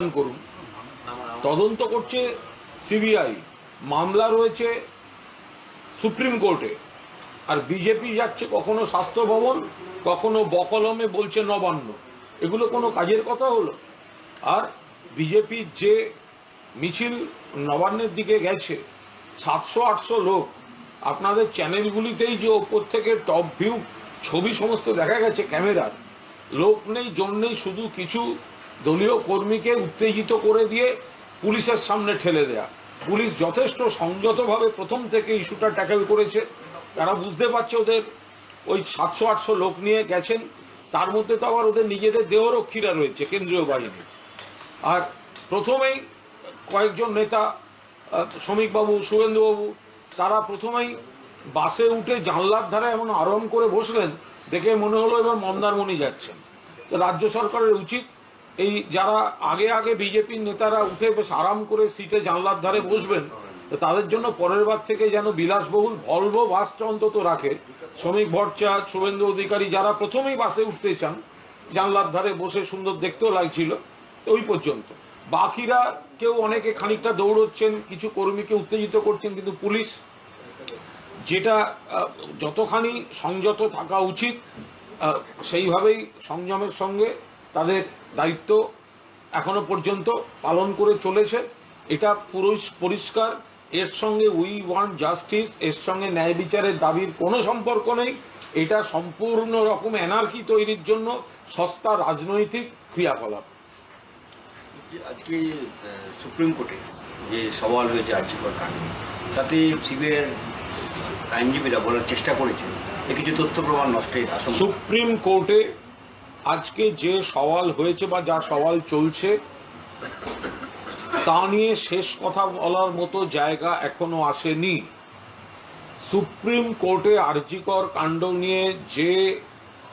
করুন। তদন্ত করছে সিবিআই। মামলা রয়েছে সুপ্রিম কোর্টে। আর বিজেপি যাচ্ছে কখনো স্বাস্থ্য ভবন, কখনো বকলমে বলছে নবান্ন। এগুলো কোনো কাজের কথা হলো? আর বিজেপির যে মিছিল নবান্নের দিকে গেছে, সাতশো আটশো লোক, আপনাদের চ্যানেলগুলিতেই যে ওপর থেকে টপ ভিউ, ছবি সমস্ত দেখা গেছে ক্যামেরার। লোক নেই, জন নেই, শুধু কিছু দলীয় কর্মীকে উত্তেজিত করে দিয়ে পুলিশের সামনে ঠেলে দেয়া। পুলিশ যথেষ্ট সংযতভাবে প্রথম থেকে ইস্যুটা ট্যাকেল করেছে। তারা বুঝতে পারছে ওদের ওই সাতশো, আটশো লোক নিয়ে গেছেন। তার মধ্যে তো আবার ওদের নিজেদের দেহরক্ষীরা রয়েছে, কেন্দ্রীয় বাহিনী আর প্রথমেই কয়েকজন নেতা শ্রমিকবাবু শুভেন্দুবাবু তারা প্রথমেই বাসে উঠে জানলার ধারে এমন আরাম করে বসলেন, দেখে মনে হলো এবার মন্দারমণি যাচ্ছেন। রাজ্য সরকারের উচিত এই যারা আগে আগে বিজেপির নেতারা উঠে বেশ আরাম করে সিটে জানলার ধারে বসবেন তাদের জন্য পরের বার থেকে যেন বিলাসবহুল ভলভো বাসটা অন্তত রাখে। শ্রমিক ভট্টাচার্য শুভেন্দু অধিকারী যারা প্রথমেই বাসে উঠতে চান, জানলার ধারে বসে সুন্দর দেখতেও লাগছিল ওই পর্যন্ত। বাকিরা কেউ অনেকে খানিকটা দৌড়চ্ছেন, কিছু কর্মীকে উত্তেজিত করছেন, কিন্তু পুলিশ যেটা যতখানি সংযত থাকা উচিত সেইভাবেই সংযমের সঙ্গে তাদের দায়িত্ব এখনও পর্যন্ত পালন করে চলেছে। এটা পুরো পরিষ্কার। এর সঙ্গে উই ওয়ান্ট জাস্টিস এর সঙ্গে ন্যায় বিচারের দাবির কোনো সম্পর্ক নেই। এটা সম্পূর্ণ রকম এনার্কি তৈরির জন্য সস্তা রাজনৈতিক ক্রিয়াকলাপ। আজকে সুপ্রিম কোর্টে যে সওয়াল হয়েছে আর্যিকর কাণ্ডে তাতে সিবিআইয়ের আইনজীবীরা বলার চেষ্টা করেছেন যে কিছু তথ্য প্রমাণ নষ্টের সুপ্রিম কোর্টে আজকে যে সওয়াল হয়েছে বা যা সওয়াল চলছে, তা নিয়ে শেষ কথা বলার মতো জায়গা এখনও আসেনি। সুপ্রিম কোর্টে আরজিকর কাণ্ড নিয়ে যে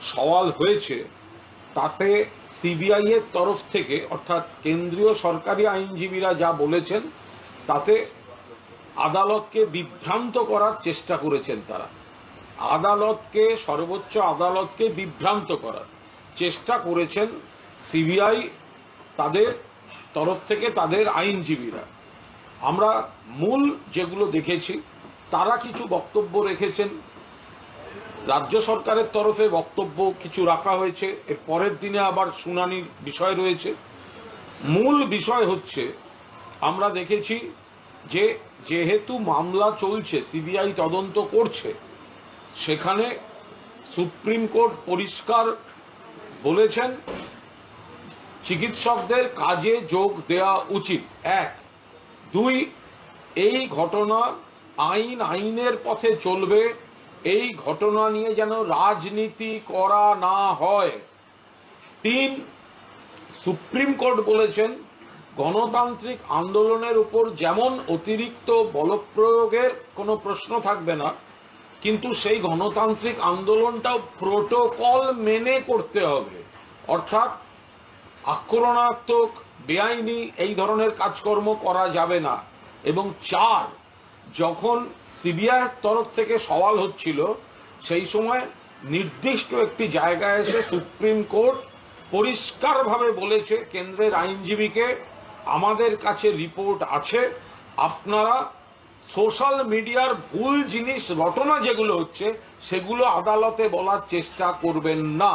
সওয়াল হয়েছে, তাতে সিবিআই এর তরফ থেকে, অর্থাৎ কেন্দ্রীয় সরকারি আইনজীবীরা যা বলেছেন, তাতে আদালতকে বিভ্রান্ত করার চেষ্টা করেছেন তারা। আদালতকে, সর্বোচ্চ আদালতকে বিভ্রান্ত করার। চেষ্টা করেছেন সিবিআই তাদের তরফ থেকে, তাদের আইনজীবীরা। আমরা মূল যেগুলো দেখেছি, তারা কিছু বক্তব্য রেখেছেন। রাজ্য সরকারের তরফে বক্তব্য কিছু রাখা হয়েছে। এর পরের দিনে আবার শুনানির বিষয় রয়েছে। মূল বিষয় হচ্ছে, আমরা দেখেছি যে যেহেতু মামলা চলছে, সিবিআই তদন্ত করছে, সেখানে সুপ্রিম কোর্ট পরিষ্কার বলেছেন, চিকিৎসকদের কাজে যোগ দেওয়া উচিত। এক। দুই, এই ঘটনা আইন আইনের পথে চলবে, এই ঘটনা নিয়ে যেন রাজনীতি করা না হয়। তিন, সুপ্রিম কোর্ট বলেছেন, গণতান্ত্রিক আন্দোলনের উপর যেমন অতিরিক্ত বলপ্রয়োগের কোনো প্রশ্ন থাকবে না কিন্তু সেই গণতান্ত্রিক আন্দোলনটাও প্রোটোকল মেনে করতে হবে। অর্থাৎ আক্রমণাত্মক, বেআইনি এই ধরনের কাজকর্ম করা যাবে না। এবং চার, যখন সিবিআই তরফ থেকে সওয়াল হচ্ছিল, সেই সময় নির্দিষ্ট একটি জায়গায় এসে সুপ্রিম কোর্ট পরিষ্কারভাবে বলেছে, কেন্দ্রের আইনজীবীকে আমাদের কাছে রিপোর্ট আছে, আপনারা সোশ্যাল মিডিয়ার ভুল জিনিস রটনা যেগুলো হচ্ছে, সেগুলো আদালতে বলার চেষ্টা করবেন না।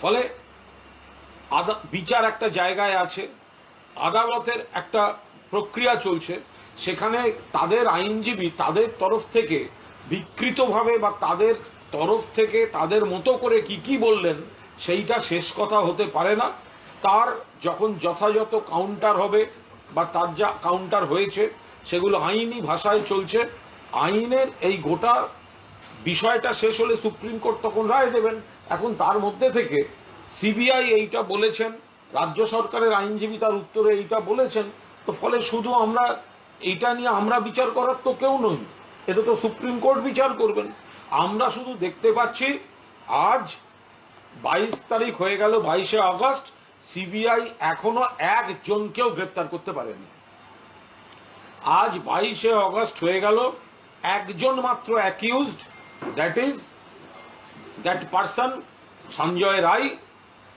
ফলে বিচার একটা জায়গায় আছে, আদালতের একটা প্রক্রিয়া চলছে, সেখানে তাদের আইনজীবী তাদের তরফ থেকে বিকৃতভাবে বা তাদের তরফ থেকে তাদের মতো করে কি কি বললেন, সেইটা শেষ কথা হতে পারে না। তার যখন যথাযথ কাউন্টার হবে বা তার যা কাউন্টার হয়েছে সেগুলো আইনি ভাষায় চলছে। আইনের এই গোটা বিষয়টা শেষ হলে সুপ্রিম কোর্ট তখন রায় দেবেন। এখন তার মধ্যে থেকে সিবিআই এইটা বলেছেন, রাজ্য সরকারের আইনজীবী তার উত্তরে এইটা বলেছেন। তো ফলে শুধু আমরা, এইটা নিয়ে আমরা বিচার করার তো কেউ নই, এটা তো সুপ্রিম কোর্ট বিচার করবেন। আমরা শুধু দেখতে পাচ্ছি, আজ বাইশ তারিখ হয়ে গেল বাইশে আগস্ট, সিবিআই এখনও একজনকেও গ্রেপ্তার করতে পারেনি। আজ বাইশে অগস্ট হয়ে গেল। একজন মাত্র accused that is that person Sanjay Roy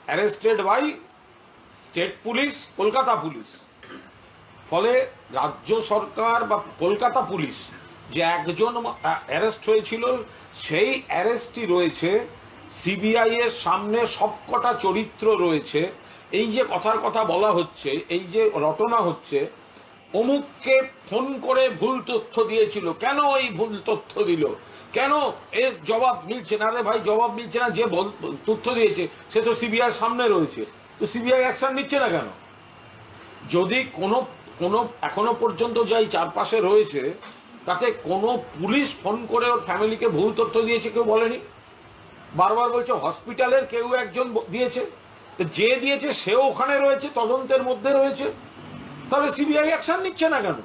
arrested by state police Kolkata police ফলে রাজ্য সরকার বা কলকাতা পুলিশ যে একজন অ্যারেস্ট হয়েছিল, সেই অ্যারেস্টই রয়েছে। সিবিআই এর সামনে সবকটা চরিত্র রয়েছে। এই যে কথার কথা বলা হচ্ছে, এই যে রটনা হচ্ছে অমুককে ফোন করে ভুল তথ্য দিয়েছিল। কেন এই ভুল তথ্য দিল? কেন এর জবাব মিলছে না? রে ভাই, জবাব মিলছে না, যে তথ্য দিয়েছে, সে তো সিবিআই সামনে রয়েছে। তো সিবিআই অ্যাকশন নিচ্ছে না কেন? যদি কোনো কোনো, এখনও পর্যন্ত যাই চারপাশে রয়েছে, তাতে কোনো পুলিশ ফোন করে ওর ফ্যামিলিকে ভুল তথ্য দিয়েছে কেউ বলেনি? বারবার বলছে, হসপিটালের কেউ একজন দিয়েছে। যে দিয়েছে, সেও ওখানে রয়েছে, তদন্তের মধ্যে রয়েছে। তাহলে সিবিআই অ্যাকশন নিচ্ছে না কেন?